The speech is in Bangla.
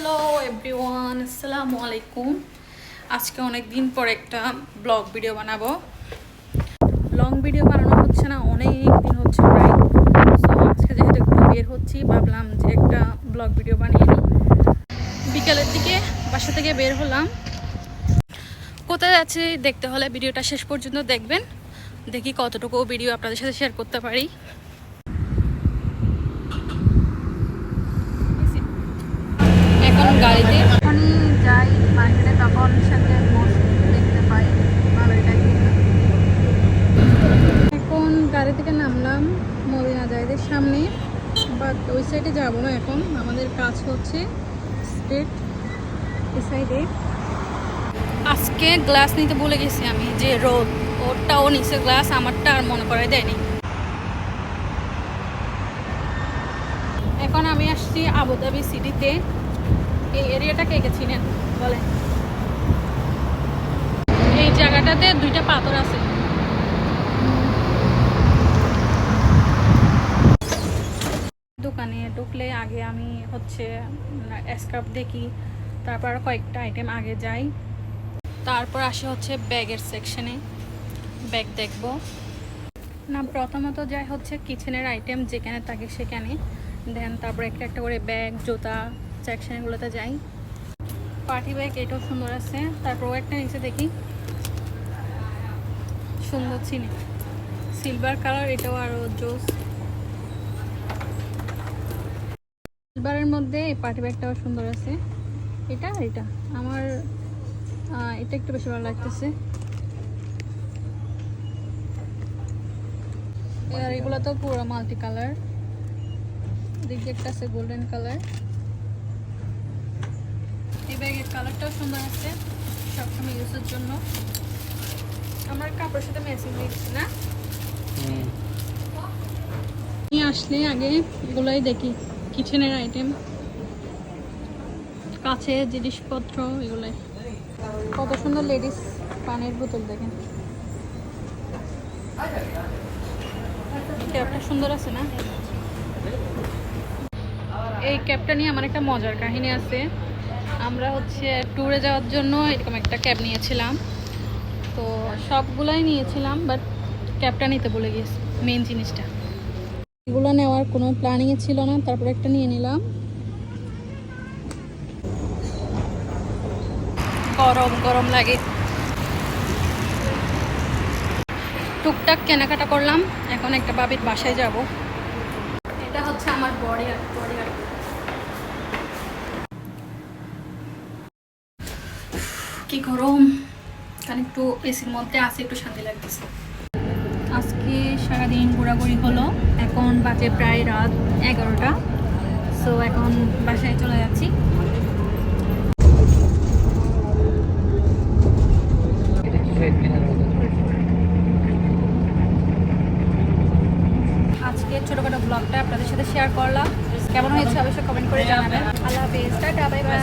হ্যালো এভরিওয়ান আসসালামু আলাইকুম আজকে অনেক দিন পর একটা ব্লগ ভিডিও বানাবো। লং ভিডিও বানানো হচ্ছে না অনেক দিন হচ্ছে প্রায়। সো আজকে যেহেতু একটু বের হচ্ছি, ভাবলাম যে একটা ব্লগ ভিডিও বানিয়ে নিই। বিকেলের দিকে বাসা থেকে বের হলাম। কোথায় যাচ্ছি দেখতে হলে ভিডিওটা শেষ পর্যন্ত দেখবেন। দেখি কতটুকু ভিডিও আপনাদের সাথে শেয়ার করতে পারি এখন গাড়িতে যখনই যাই মার্কেটে তখন সাথে মোষ দেখতে পাই ভালোই লাগে এখন গাড়ি নামলাম মদিনা জায়দের সামনে। বাট ওই সাইডে যাব না এখন। আমাদের কাজ হচ্ছে স্ট্রেট এই সাইডে আজকে গ্লাস নিতে ভুলে গেছি আমি যে রোদ ওরটাও নিচে গ্লাস আমারটা আর মনে করাই দেয়নি। এখন আমি আসছি আবুধাবি সিটিতে এই এরিয়াটা কে কে চিনেন, বলেন। এই জায়গাটাতে দুইটা পাথর আছে। ঢুকলে আগে আমি হচ্ছে স্কার্ফ দেখি, তারপর কয়েকটা আইটেম আগে যাই। তারপর আসে হচ্ছে ব্যাগের সেকশনে ব্যাগ দেখব। না, প্রথমত যাই হচ্ছে কিচেনের আইটেম যেখানে থাকে সেখানে। দেন তারপর একটা একটা করে ব্যাগ জুতা সেকশনগুলোতে যাই। পার্টি ব্যাগ এটাও সুন্দর আছে। তারপর একটা নিচে দেখি। সুন্দর চিনি সিলভার কালার এটাও আরও জোস। সিলভারের মধ্যে এই পার্টি ব্যাগটাও সুন্দর আছে। এটা আর এটা। আমার এটা একটু বেশি ভালো লাগতেছে। আর এগুলো তো পুরো মাল্টি কালার। দিক একটা আছে গোল্ডেন কালার। এই ব্যাগের কালারটাও সুন্দর আছে সবসময় ইউজের জন্য। আমার কাপড়ের সাথে ম্যাচিং দিচ্ছি না। আসলে আগে এগুলোই দেখি। কিচেনের আইটেম কাছে জিনিসপত্র, এগুলোই। কত সুন্দর লেডিস পানির বোতল দেখেন। ক্যাপটা সুন্দর আছে না? এই ক্যাবটা নিয়ে আমার একটা মজার কাহিনী আছে। আমরা হচ্ছে ট্যুরে যাওয়ার জন্য এরকম একটা ক্যাব নিয়েছিলাম। তো সবগুলাই নিয়েছিলাম বাট ক্যাবটা নিতে বলে গেছি মেন জিনিসটা। এগুলো নেওয়ার কোনো প্ল্যানিংয়ে ছিল না, তারপর একটা নিয়ে নিলাম। গরম গরম লাগে। টুকটাক কেনাকাটা করলাম, এখন একটা বাবির বাসায় যাব। এটা হচ্ছে আমার বডি বডি কি। গরম। কারণ একটু এসির মধ্যে আসে একটু শান্তি লাগতেছে। আজকে সারাদিন ঘোরাঘুরি হলো। এখন বাজে প্রায় রাত এগারোটা। সো এখন বাসায় চলে যাচ্ছি। আজকে ছোটখাটো ব্লগটা আপনাদের সাথে শেয়ার করলাম। কেমন হয়েছে অবশ্যই কমেন্ট করে জানাবেন। আল্লাহ হাফেজ টাটা বাই বাই